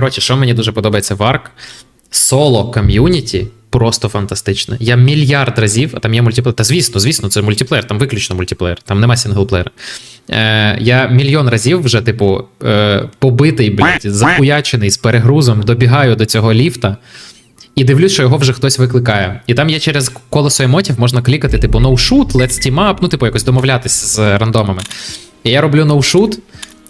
Коротше, що мені дуже подобається в Ark, соло ком'юніті просто фантастичне. Я мільярд разів, а там є мультиплеєр. Та звісно, звісно, це мультиплеєр, там виключно мультиплеєр, там нема синглплеєра. Е, я мільйон разів вже, типу, е, побитий, блядь, захуячений з перегрузом, добігаю до цього ліфта. І дивлюсь, що його вже хтось викликає. І там є через колесо емотів, можна клікати, типу, no shoot, let's team up, ну, типу, якось домовлятися з рандомами. І я роблю no shoot,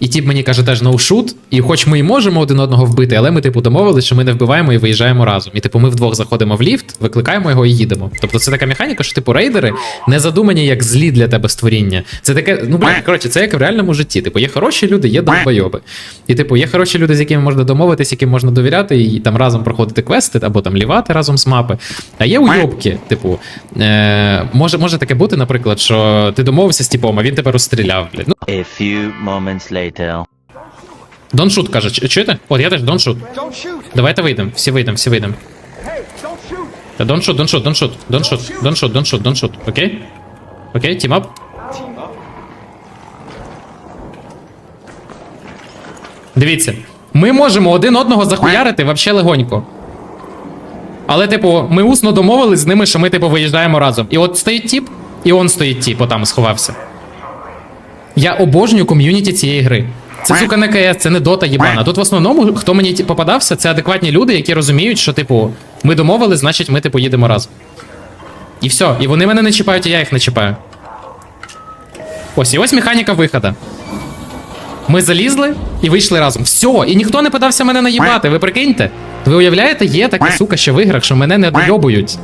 і тіп мені каже теж shoot, і хоч ми і можемо один одного вбити, але ми, типу, домовились, що ми не вбиваємо і виїжджаємо разом. І типу, ми вдвох заходимо в ліфт, викликаємо його і їдемо. Тобто це така механіка, що типу рейдери не задумані як злі для тебе створіння. Це таке, ну блін, коротше, це як в реальному житті. Типу, є хороші люди, є долбойоби. І типу, є хороші люди, з якими можна домовитись, яким можна довіряти, і там разом проходити квести або там лівати разом з мапи. А є уйобки, типу, е, може, може таке бути, наприклад, що ти домовився з типом, а він тебе розстріляв. Блядь. Ну, A few moments later. Don't shoot, каже, Ч- чуєте? От я теж don't shoot. Don't shoot! Давайте вийдемо, всі вийдемо, всі вийдемо. Hey! Та don't shoot, don't shoot, don't shoot, don't shoot, don't shoot, don't shoot, don't shoot, окей? Окей, team up. Дивіться, ми можемо один одного захуярити вообще легонько. Але, типу, ми усно домовились з ними, що ми, типу, виїжджаємо разом. І от стоїть тіп, і он стоїть тіп, отам сховався. Я обожнюю ком'юніті цієї гри. Це, сука, не КС, це не дота їбана. Тут в основному, хто мені попадався, це адекватні люди, які розуміють, що, типу, ми домовились, значить, ми, типу, їдемо разом. І все. І вони мене не чіпають, і я їх не чіпаю. Ось, і ось механіка виходу. Ми залізли і вийшли разом. Все, і ніхто не питався мене наїбати. Ви прикиньте? Ви уявляєте, є така сука ще в іграх, що мене не дойобують.